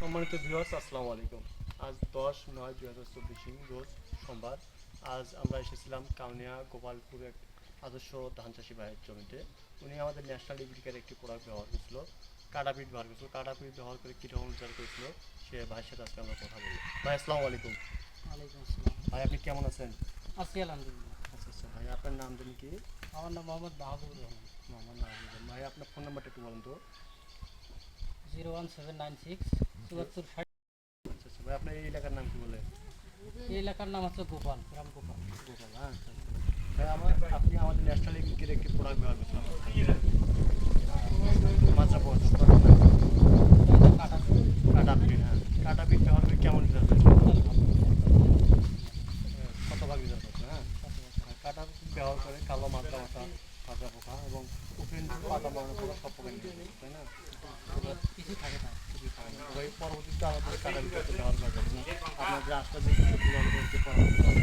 সম্মানিত ভিউয়ার্স আসসালামু আলাইকুম। আজ দশ নয় দুই হাজার চব্বিশ রোজ সোমবার। আজ আমরা এসেছিলাম কাউনিয়া গোপালপুর এক আদর্শ ধান চাষি ভাইয়ের জমিতে। উনি আমাদের ন্যাশনাল ডিগ্রিকার একটি প্রোডাক্ট ব্যবহার করেছিল কাটাপিট ব্যবহার করেছিল। কাটাপিট ব্যবহার করে কীরকম রেজাল্ট করেছিল সে ভাইয়ের সাথে আজকে আমরা কথা বলি ভাই আসসালামু আলাইকুম। ভাই আপনি কেমন আছেন? আছি আলহামদুলিল্লাহ। আচ্ছা আচ্ছা ভাই আপনার নাম জানি কি? আমার নাম মোহাম্মদ মাহবুব রহমান। মোহাম্মদ নাহিদ ভাই আপনার ফোন নাম্বারটা একটু বলুন তো। Zero one seven nine six চুয়াত্তর ষাট। আচ্ছা আচ্ছা আপনার এই এলাকার নাম কি বলে? এই এলাকার নাম হচ্ছে গোপাল গ্রাম গোপাল। গোপাল হ্যাঁ আচ্ছা। ভাই আমার আপনি আমাদের ন্যাশনাল একটি প্রোডাক্ট ব্যবহার করছিলাম মাত্রা এটা কাটা পিন হ্যাঁ। কাটা পিন ব্যবহার করে কেমন রেজাল্ট হয়েছে? কত ভাগ রেজাল্ট হচ্ছে হ্যাঁ। কাটা ব্যবহার করে কালো মাত্রা মাথা কাঁচা পোকা এবং পাতা পোকা সব পোকা তাই না? কিছু থাকে না। পরবর্তীতে আমাদের কাটা পিন ব্যবহার করা যাবে